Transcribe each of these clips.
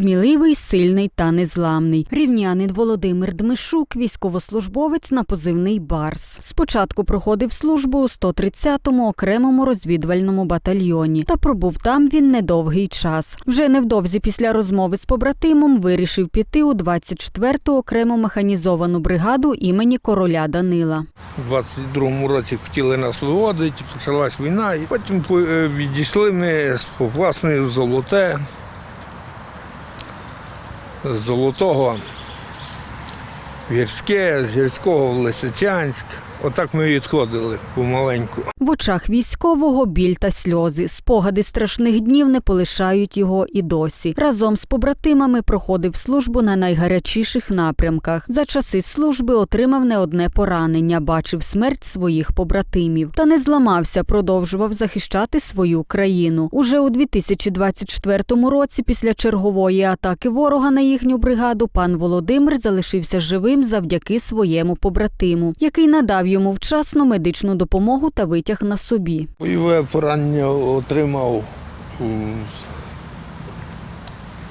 Сміливий, сильний та незламний. Рівнянин Володимир Дмишук, військовослужбовець на позивний Барс. Спочатку проходив службу у 130-му окремому розвідувальному батальйоні, та пробув там він недовгий час. Вже невдовзі після розмови з побратимом вирішив піти у 24-ту окрему механізовану бригаду імені короля Данила. У 22-му році хотіли нас виводити, почалась війна, і потім по- е, відійшли ми з Попасної в Золоте, з Золотого Гірське, з Гірського в Лисичанськ. Отак ми відходили помаленьку. В очах військового біль та сльози. Спогади страшних днів не полишають його і досі. Разом з побратимами проходив службу на найгарячіших напрямках. За часи служби отримав не одне поранення, бачив смерть своїх побратимів. Та не зламався, продовжував захищати свою країну. Уже у 2024 році, після чергової атаки ворога на їхню бригаду, пан Володимир залишився живим завдяки своєму побратиму, який надав йому вчасну медичну допомогу та витяг на собі. Бойове поранення отримав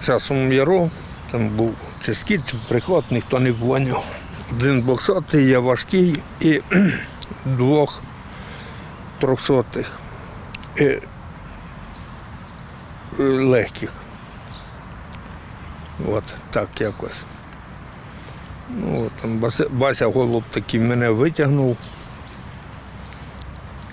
часом яру. Там був чи скіт, чи приход, ніхто не поняв. Один двохсотий, я важкий і двох трьохсотих і, е, легких. От так якось. Ну, там Бася, Голуб такий мене витягнув.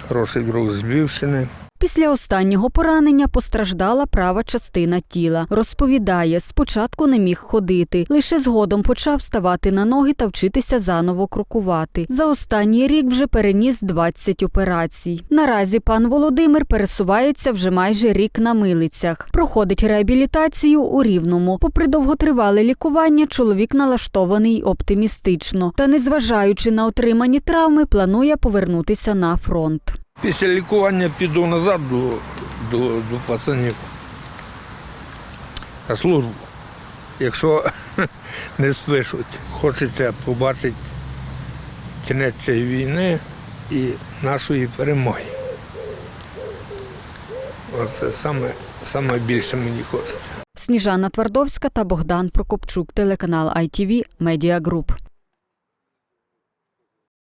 Хороший друг з Львівщини. Після останнього поранення постраждала права частина тіла. Розповідає, спочатку не міг ходити, лише згодом почав ставати на ноги та вчитися заново крокувати. За останній рік вже переніс 20 операцій. Наразі пан Володимир пересувається вже майже рік на милицях. Проходить реабілітацію у Рівному. Попри довготривале лікування, чоловік налаштований оптимістично. Та, незважаючи на отримані травми, планує повернутися на фронт. Після лікування піду назад до, до, до пацанів. На службу. Якщо не спишуть, хочеться побачити кінець цієї війни і нашої перемоги. Оце саме, саме більше мені хочеться. Сніжана Твардовська та Богдан Прокопчук, телеканал ITV Media Group.